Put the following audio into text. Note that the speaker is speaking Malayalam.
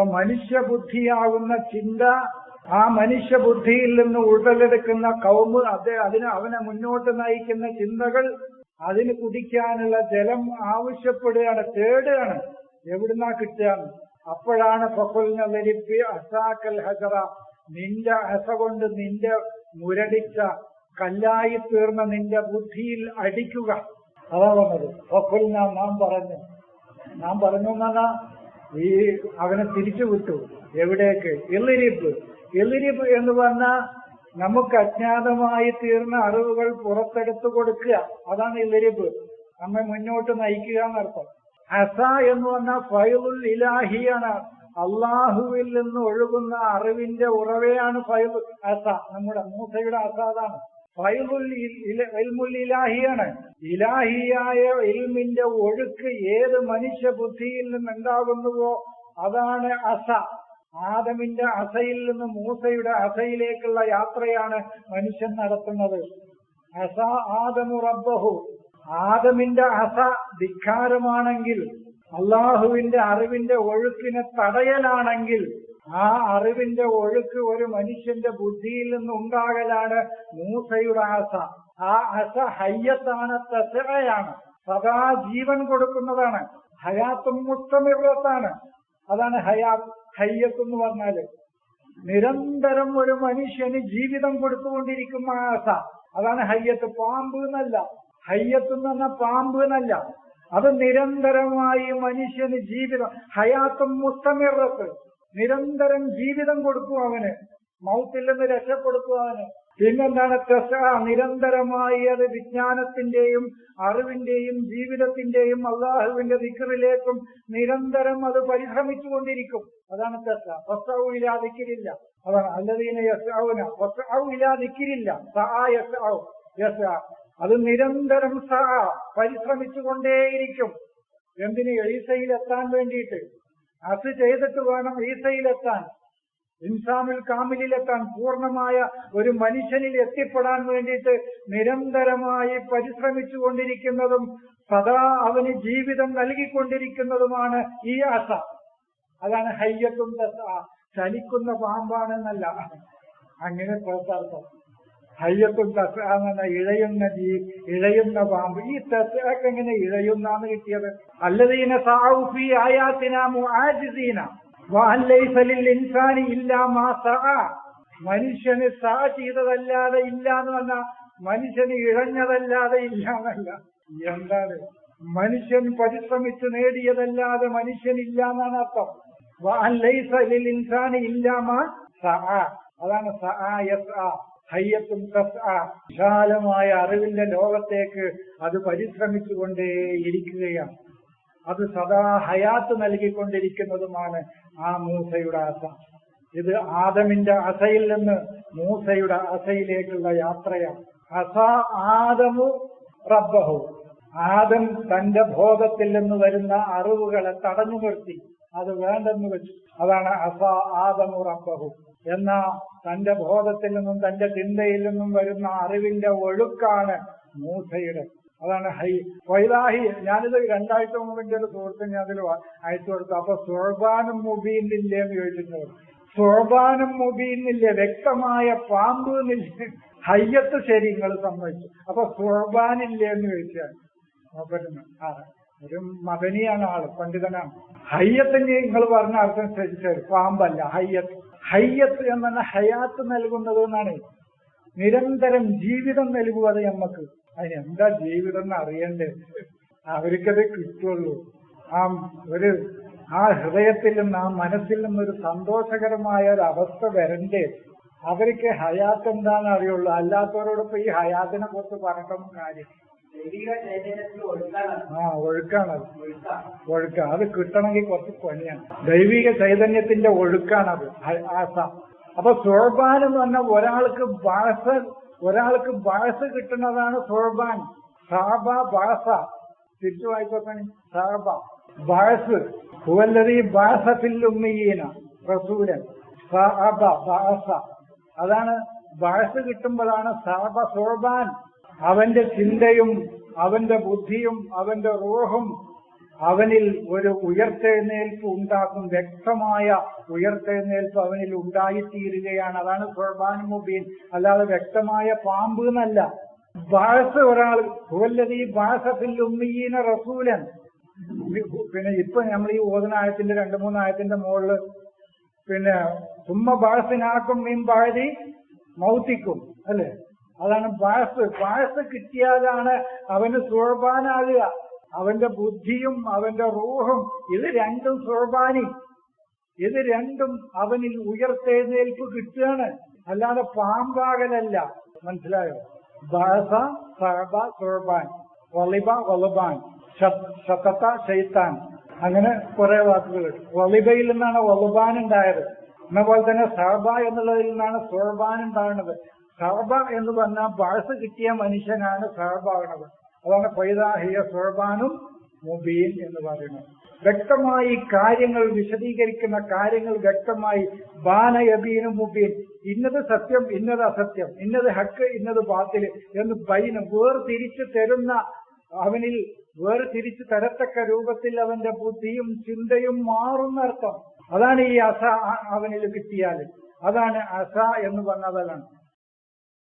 അപ്പൊ മനുഷ്യബുദ്ധിയാവുന്ന ചിന്ത ആ മനുഷ്യബുദ്ധിയിൽ നിന്ന് ഉടലെടുക്കുന്ന കൗമ് അത് അതിന് അവനെ മുന്നോട്ട് നയിക്കുന്ന ചിന്തകൾ അതിന് കുടിക്കാനുള്ള ജലം ആവശ്യപ്പെടുകയാണ് തേടുകയാണ് എവിടുന്നാ കിട്ടുകയാണ് അപ്പോഴാണ് പൊക്കലിനെ വരിപ്പി അസാക്കൽ ഹസറ നിന്റെ ഹസ കൊണ്ട് നിന്റെ മുരടിച്ച കല്ലായി തീർന്ന നിന്റെ ബുദ്ധിയിൽ അടിക്കുക. അതാ പറഞ്ഞത്. ഫക്കുലിന നാം പറഞ്ഞു. നാം പറഞ്ഞു എന്നാ ഈ അവനെ തിരിച്ചു വിട്ടു. എവിടേക്ക്? എള്ളിരിപ്പ് എള്ളിരിപ്പ് എന്ന് പറഞ്ഞാൽ നമുക്ക് അജ്ഞാതമായി തീർന്ന അറിവുകൾ പുറത്തെടുത്തു കൊടുക്കുക. അതാണ് എള്ളിരിപ്പ് നമ്മെ മുന്നോട്ട് നയിക്കുക എന്നർത്ഥം. അസ എന്ന് പറഞ്ഞാൽ ഫൈലുൽ ഇലാഹിയാണ് അള്ളാഹുവിൽ നിന്ന് ഒഴുകുന്ന അറിവിന്റെ ഉറവയാണ് ഫൈൽ അസ നമ്മുടെ മൂസയുടെ അസ അതാണ്. ഫൈലുൽ ഇൽമുൽ ഇലാഹിയാണ്. ഇലാഹിയായ ഇൽമിന്റെ ഒഴുക്ക് ഏത് മനുഷ്യ ബുദ്ധിയിൽ നിന്നുണ്ടാകുന്നുവോ അതാണ് അസ. ആദമിന്റെ അസയിൽ നിന്ന് മൂസയുടെ അസയിലേക്കുള്ള യാത്രയാണ് മനുഷ്യൻ നടത്തുന്നത്. അസ ആദമു റബ്ബഹു. ആദമിന്റെ അസ ധിക്കാരമാണെങ്കിൽ അള്ളാഹുവിന്റെ അറിവിന്റെ ഒഴുക്കിനെ തടയലാണെങ്കിൽ ആ അറിവിന്റെ ഒഴുക്ക് ഒരു മനുഷ്യന്റെ ബുദ്ധിയിൽ നിന്ന് ഉണ്ടാകലാണ് മൂസയുടെ ആശ ആ അസ ഹയ്യത്താണ് തസറയാണ് സദാ ജീവൻ കൊടുക്കുന്നതാണ്. ഹയാത്തും മുത്തമിറത്താണ് അതാണ് ഹയാത്ത് ഹയ്യത്ത് എന്ന് പറഞ്ഞാൽ. നിരന്തരം ഒരു മനുഷ്യന് ജീവിതം കൊടുത്തുകൊണ്ടിരിക്കുന്ന ആശ അതാണ് ഹയ്യത്ത്. പാമ്പ് എന്നല്ല. ഹയ്യത്ത് എന്ന് പറഞ്ഞാൽ പാമ്പ് എന്നല്ല. അത് നിരന്തരമായി മനുഷ്യന് ജീവിതം. ഹയാത്തും മുസ്തമിറത്ത് നിരന്തരം ജീവിതം കൊടുക്കും അവന്. മൗത്തിൽ നിന്ന് രക്ഷപ്പെടുത്തും അവന്. പിന്നെന്താണ്? തെസ നിരന്തരമായി അത് വിജ്ഞാനത്തിന്റെയും അറിവിന്റെയും ജീവിതത്തിന്റെയും അള്ളാഹുവിന്റെ ദിക്കറിലേക്കും നിരന്തരം അത് പരിശ്രമിച്ചുകൊണ്ടിരിക്കും അതാണ് തെസ ഫസ്സൗ ഇല്ലാ ദിക്കിരില്ല. അതാണ്. അല്ലതീന യസ്ഔന ഫസ്സൗ ഇല്ലാ ദിക്കിരില്ല. സആ യസ്ഔ യസ അത് നിരന്തരം സഹ. പരിശ്രമിച്ചുകൊണ്ടേയിരിക്കും എന്തിന്? എഴീസയിൽ എത്താൻ വേണ്ടിയിട്ട്. അത് ചെയ്തിട്ട് വേണം ഈസയിലെത്താൻ ഇൻസാമിൽ കാമിലെത്താൻ പൂർണമായ ഒരു മനുഷ്യനിൽ എത്തിപ്പെടാൻ വേണ്ടിയിട്ട് നിരന്തരമായി പരിശ്രമിച്ചു കൊണ്ടിരിക്കുന്നതും സദാ അവന് ജീവിതം നൽകിക്കൊണ്ടിരിക്കുന്നതുമാണ് ഈ ആശ അതാണ് ഹയ്യത്തും ചലിക്കുന്ന പാമ്പാണെന്നല്ല. അങ്ങനെ പുറത്തർത്ഥം ഹയ്യത്തും തസ എന്ന ഇഴയുന്ന ജീ ഇഴയുന്ന പാമ്പ്. ഈ തസക്ക് എങ്ങനെ ഇഴയുന്നാന്ന് കിട്ടിയത്? അല്ലതീന സാഹുഫി ആയാത്തിന മുആജിസീന. ഇൻസാനി ഇല്ലാ മാ സഅ മനുഷ്യന് സഅ ചെയ്തതല്ലാതെ ഇല്ല എന്ന് പറഞ്ഞ മനുഷ്യന് ഇഴഞ്ഞതല്ലാതെ ഇല്ല എന്നല്ല എന്താണ്? മനുഷ്യൻ പരിശ്രമിച്ചു നേടിയതല്ലാതെ മനുഷ്യനില്ല എന്നാണ് അർത്ഥം. ഇൻസാനി ഇല്ലാ മാ സഅ അതാണ് സഅ യസ്അ ഹയ്യത്തും വിശാലമായ അറിവിന്റെ ലോകത്തേക്ക് അത് പരിശ്രമിച്ചുകൊണ്ടേയിരിക്കുകയാണ്. അത് സദാ ഹയാത്ത് നൽകിക്കൊണ്ടിരിക്കുന്നതുമാണ് ആ മൂസയുടെ അസ ഇത് ആദമിന്റെ അസയിൽ നിന്ന് മൂസയുടെ അസയിലേക്കുള്ള യാത്രയാണ്. അസ ആദമു റബ്ബഹു. ആദം തന്റെ ബോധത്തിൽ നിന്ന് വരുന്ന അറിവുകളെ തടഞ്ഞു നിർത്തി അത് വേണ്ടെന്ന് വെച്ചു. അതാണ് അസ ആദമു റബ്ബഹു. എന്ന തന്റെ ബോധത്തിൽ നിന്നും തന്റെ ചിന്തയിൽ നിന്നും വരുന്ന അറിവിന്റെ ഒഴുക്കാണ് മൂസയുടെ. അതാണ് ഹൈ. വൈലാഹി ഞാനിത് രണ്ടാഴ്ച മുമ്പിന്റെ ഒരു സുഹൃത്തിന് അതിൽ അയച്ചു കൊടുത്തു. അപ്പൊ സുഹബാനും മുബീന്നില്ലേ എന്ന് ചോദിച്ചിട്ടുണ്ട്. സുഹബാനും മുബീന്നില്ലേ വ്യക്തമായ പാമ്പ് ഹയ്യത്ത് ശരി നിങ്ങൾ സമ്മതിച്ചു. അപ്പൊ സുഹബാനില്ലേ എന്ന് ചോദിച്ചാൽ മൂപ്പരുന്ന് ആ ഒരു മദനിയാണ് ആൾ പണ്ഡിതനാണ്. ഹയ്യത്തിന് നിങ്ങൾ പറഞ്ഞ അർത്ഥം ശ്രദ്ധിച്ചത് പാമ്പല്ല ഹയ്യത്ത്. ഹയ്യത്ത് എന്ന് ഹയാത്ത് നൽകുന്നത് എന്നാണ്. നിരന്തരം ജീവിതം നൽകുക നമുക്ക് അതിന് എന്താ ജീവിതം എന്ന് അറിയണ്ടേ? അവർക്കത് കിട്ടുള്ളൂ. ആ ഒരു ആ ഹൃദയത്തിൽ നിന്ന് ആ മനസ്സിൽ നിന്നൊരു സന്തോഷകരമായ ഒരു അവസ്ഥ വരണ്ടേ? അവർക്ക് ഹയാത്ത് എന്താണെന്ന് അറിയുള്ളൂ. അല്ലാത്തവരോടൊപ്പം ഈ ഹയാത്തിനെ കുറിച്ച് പറഞ്ഞിട്ടൊന്നും കാര്യം ചൈതന്യത്തിൽ ഒഴുക്കാണ് ആ ഒഴുക്കാണത് ഒഴുക്കാണ്. ഒഴുക്ക. അത് കിട്ടണമെങ്കിൽ കുറച്ച് പണിയാണ്. ദൈവിക ചൈതന്യത്തിന്റെ ഒഴുക്കാണത്. അത് ആസ അപ്പൊ സോർബാൻ എന്ന് പറഞ്ഞാൽ ഒരാൾക്ക് ബാസ ഒരാൾക്ക് ബാസ കിട്ടുന്നതാണ് സോർബാൻ. സാബ ബാസ തിരിച്ചു വായിക്കോക്കണി സാബ. ബാസ് ഹുവല്ലതി ബാസ ഫില്ലുമ്മീന റസൂലൻ. സാബ ബാസ അതാണ് ഭാഷ കിട്ടുമ്പോഴാണ് സാബ സോർബാൻ. അവന്റെ ചിന്തയും അവന്റെ ബുദ്ധിയും അവന്റെ റോഹും അവനിൽ ഒരു ഉയർത്തെഴുന്നേൽപ്പ് ഉണ്ടാക്കും. വ്യക്തമായ ഉയർത്തെഴുന്നേൽപ്പ് അവനിൽ ഉണ്ടായിത്തീരുകയാണ്. അതാണ് ഖുർബാൻ മുബീൻ. അല്ലാതെ വ്യക്തമായ പാമ്പ് എന്നല്ല. ബാഴസ് ഒരാൾ ഹുവല്ലതി ബാഴസഫിൽ ഉമ്മീന റസൂലൻ. പിന്നെ ഇപ്പൊ നമ്മൾ ഈ ഓതനായത്തിന്റെ രണ്ട് മൂന്നായത്തിന്റെ മുകളിൽ പിന്നെ സുമ്മ ബാഴ്സിനാക്കും മീൻ പാഴി മൗത്തിക്കും. അല്ലെ? അതാണ് പായസ്. പായസ് കിട്ടിയാലാണ് അവന് സുഴബാനാകുക അവന്റെ ബുദ്ധിയും അവന്റെ റൂഹും ഇത് രണ്ടും സുഴബാനി ഇത് രണ്ടും അവനിൽ ഉയർത്തെഴുന്നേൽപ്പ് കിട്ടുകയാണ്. അല്ലാതെ പാമ്പാകലല്ല. മനസ്സിലായോ? ബാസ സഹബ സുഴബാൻ വളിബ വളുബാൻ. ശതത്ത ശൈത്താൻ. അങ്ങനെ കുറെ വാക്കുകളുണ്ട് വളിബയിൽ നിന്നാണ് വളുബാൻ ഉണ്ടായത്. എന്ന പോലെ തന്നെ സഹബ എന്നുള്ളതിൽ നിന്നാണ് സുഴബാൻ ഉണ്ടാകുന്നത്. സഹബ എന്ന് പറഞ്ഞാൽ ബാസ് കിട്ടിയ മനുഷ്യനാണ് സർബാകണത് അതാണ് പൈതാഹിയ സുർബാനും മുബീൻ എന്ന് പറയുന്നത്. വ്യക്തമായി കാര്യങ്ങൾ വിശദീകരിക്കുന്ന കാര്യങ്ങൾ വ്യക്തമായി ബാനയബീനും മുബീൻ. ഇന്നത് സത്യം ഇന്നത് അസത്യം ഇന്നത് ഹക്ക് ഇന്നത് ബാത്തിൽ എന്ന് ബൈന് വേർതിരിച്ചു തരുന്ന അവനിൽ വേർതിരിച്ചു തരത്തക്ക രൂപത്തിൽ അവന്റെ ബുദ്ധിയും ചിന്തയും മാറുന്ന അർത്ഥം അതാണ് ഈ അസ അവനിൽ കിട്ടിയാൽ അതാണ് അസ എന്ന് പറഞ്ഞതാണ്